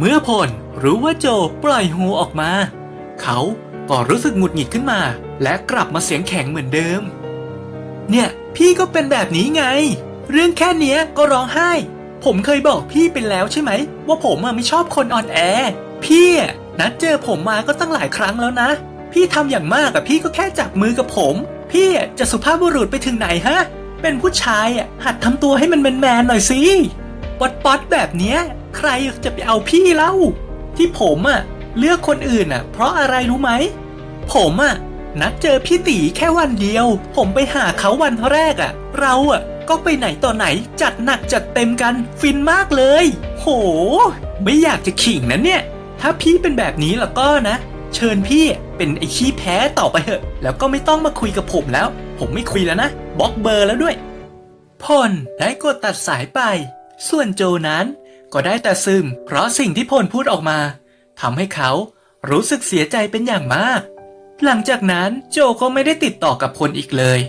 เมื่อพลรู้ว่าโจปล่อยฮูออกมา เขาก็รู้สึกหงุดหงิดขึ้นมา และกลับมาเสียงแข็งเหมือนเดิม เนี่ยพี่ก็เป็นแบบนี้ไง เรื่องแค่เนี้ยก็ร้องไห้ ผมเคยบอกพี่ไปแล้วใช่ไหม ว่าผมอะไม่ชอบคนอ่อนแอ พี่อะนัดเจอผมมาก็ตั้งหลายครั้งแล้วนะ พี่ทำอย่างมากอะพี่ก็แค่จับมือกับผม พี่จะสุภาพบุรุษไปถึงไหนฮะ เป็นผู้ชายอะหัดทำตัวให้มันแมนๆหน่อยสิ ป๊อดป๊อดแบบเนี้ย ใครจะไปเอาพี่เล่า ที่ผมอะเลือกคนอื่นอะเพราะอะไรรู้ไหม ผมอะนัดเจอพี่ตีแค่วันเดียว ผมไปหาเขาวันแรกอะเราอะก็ไปไหนต่อไหนจัดหนักจัดเต็มกันฟินมากเลย โห ไม่อยากจะขิงนะเนี่ย ถ้าพี่เป็นแบบนี้แล้วก็นะ เชิญพี่เป็นไอ้ขี้แพ้ต่อไปเถอะ แล้วก็ไม่ต้องมาคุยกับผมแล้ว ผมไม่คุยแล้วนะบล็อกเบอร์แล้วด้วยพลได้กดตัดสายไป ส่วนโจนั้นก็ได้แต่ซึม เพราะสิ่งที่พลพูดออกมาทำให้เขารู้สึกเสียใจเป็นอย่างมาก หลังจากนั้นโจก็ไม่ได้ติดต่อกับพลอีกเลย